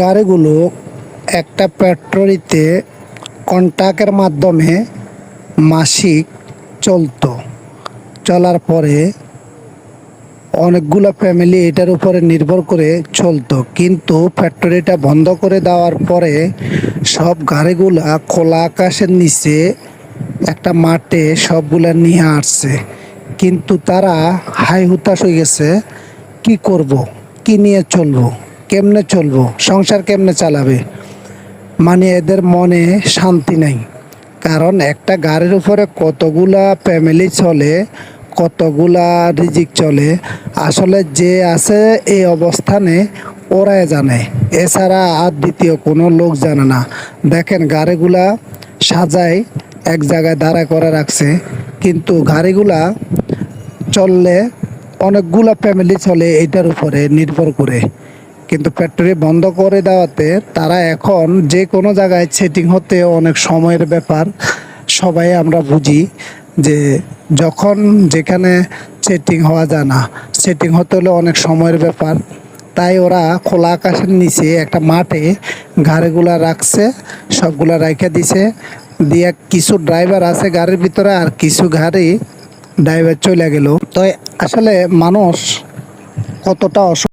গাড়িগুলো একটা ফ্যাক্টরিতে কন্ট্রাক্টের মাধ্যমে মাসিক চলতো। চলার পরে অনেকগুলো ফ্যামিলি এটার উপরে নির্ভর করে চলতো। কিন্তু ফ্যাক্টরিটা বন্ধ করে দেওয়ার পরে সব গাড়িগুলা খোলা আকাশের নিচে একটা মাঠে সবগুলা নিয়ে আসছে। কিন্তু তারা হাই হুতাশ হয়ে গেছে, কি করব? কি নিয়ে চলবো? কেমনে চলবো? সংসার কেমনে চালাবে? মানে এদের মনে শান্তি নাই। কারণ একটা গাড়ির উপরে কতগুলা ফ্যামিলি চলে, কতগুলা রিজিক চলে, আসলে যে আছে এই অবস্থানে ওরাই জানে। এছাড়া আর দ্বিতীয় কোনো লোক জানে না। দেখেন গাড়িগুলা সাজায় এক জায়গায় দাঁড়া করে রাখছে, কিন্তু গাড়িগুলা চললে অনেকগুলা ফ্যামিলি চলে এটার উপরে নির্ভর করে। কিন্তু ফ্যাক্টরি বন্ধ করে দেওয়াতে তারা এখন যে কোনো জায়গায় সেটিং হতে অনেক সময়ের ব্যাপার। সবাই আমরা বুঝি যে যখন যেখানে সেটিং হওয়া যায় না সেটিং হতে হলে অনেক সময়ের ব্যাপার। তাই ওরা খোলা আকাশের নিচে একটা মাঠে গাড়িগুলা রাখছে, সবগুলা রাইখা দিছে। দিয়ে কিছু ড্রাইভার আছে গাড়ির ভিতরে আর কিছু গাড়ি ড্রাইভার চলে গেল। তো আসলে মানুষ কতটা অস